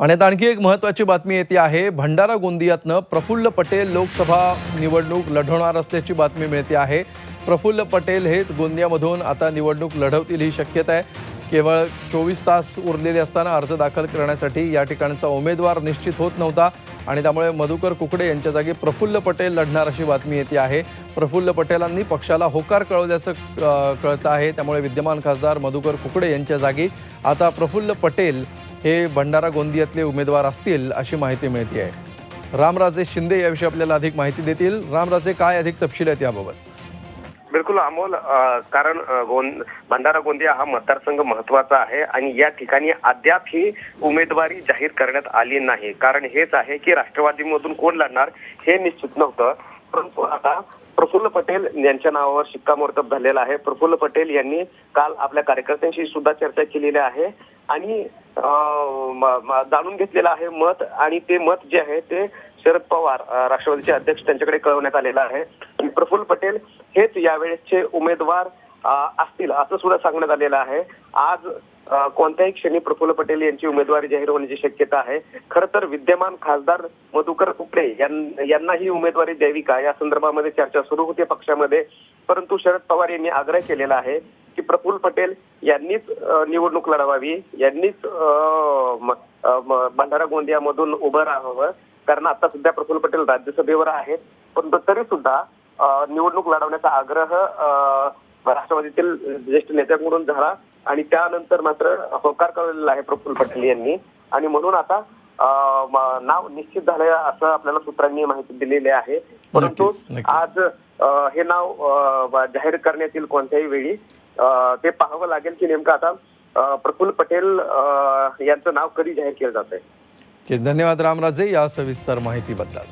आणि आता आणखी एक महत्त्वाची बातमी येते आहे भंडारा गोंदियातनं प्रफुल्ल पटेल लोकसभा निवडणूक लढवणार असल्याची बातमी मिळते आहे. प्रफुल्ल पटेल हेच गोंदियामधून आता निवडणूक लढवतील ही शक्यता आहे. केवळ चोवीस तास उरलेले असताना अर्ज दाखल करण्यासाठी या ठिकाणचा उमेदवार निश्चित होत नव्हता आणि त्यामुळे मधुकर कुकडे यांच्या जागी प्रफुल्ल पटेल लढणार अशी बातमी येते आहे. प्रफुल्ल पटेलांनी पक्षाला होकार कळवल्याचं कळतं आहे. त्यामुळे विद्यमान खासदार मधुकर कुकडे यांच्या जागी आता प्रफुल्ल पटेल हे भंडारा गोंदियातले उमेदवार असतील अशी माहिती मिळते आहे रामराजे शिंदे याविषयी आपल्याला अधिक माहिती देतील. रामराजे काय अधिक तपशील आहेत याबाबत? बिलकुल अमोल कारण गोंद भंडारा गोंदिया हा मतदारसंघ महत्त्वाचा आहे आणि या ठिकाणी अद्याप ही उमेदवारी जाहीर करण्यात आली नाही. कारण हेच आहे की राष्ट्रवादीमधून कोण लढणार हे निश्चित नव्हतं. परंतु आता प्रफुल्ल पटेल यांच्या नावावर शिक्कामोर्तब झालेला आहे. प्रफुल्ल पटेल यांनी काल आपल्या कार्यकर्त्यांशी सुद्धा चर्चा केलेली आहे आणि जाणून घेतलेलं आहे मत आणि ते मत जे आहे ते शरद पवार राष्ट्रवादीचे अध्यक्ष त्यांच्याकडे कळवण्यात आलेलं आहे. आणि प्रफुल्ल पटेल हेच यावेळेसचे उमेदवार असतील असं सुद्धा सांगण्यात आलेलं आहे. आज कोणत्याही क्षणी प्रफुल्ल पटेल यांची उमेदवारी जाहीर होण्याची शक्यता आहे. खर तर विद्यमान खासदार मधुकर कुकडे यां- यांना ही उमेदवारी द्यावी का? या संदर्भामध्ये चर्चा सुरू होती पक्षामध्ये. परंतु शरद पवार यांनी आग्रह केलेला आहे प्रफुल्ल पटेल यांनीच निवडणूक लढवावी यांनीच भंडारा गोंदियामधून उभं राहावं. कारण आता सध्या प्रफुल्ल पटेल राज्यसभेवर आहेत. परंतु तरी सुद्धा निवडणूक लढवण्याचा आग्रह राष्ट्रवादीतील ज्येष्ठ नेत्यांकडून झाला. आणि त्यानंतर मात्र होकार कळवलेला आहे प्रफुल्ल पटेल यांनी. आणि म्हणून आता नाव निश्चित झालंय असं आपल्याला सूत्रांनी माहिती दिलेली आहे. परंतु. आज हे नाव जाहीर करण्यात येईल कोणत्याही वेळी ते पाहावं लागेल की नेमकं आता प्रफुल्ल पटेल यांचं नाव कधी जाहीर केलं जात आहे धन्यवाद रामराजे या सविस्तर माहितीबद्दल.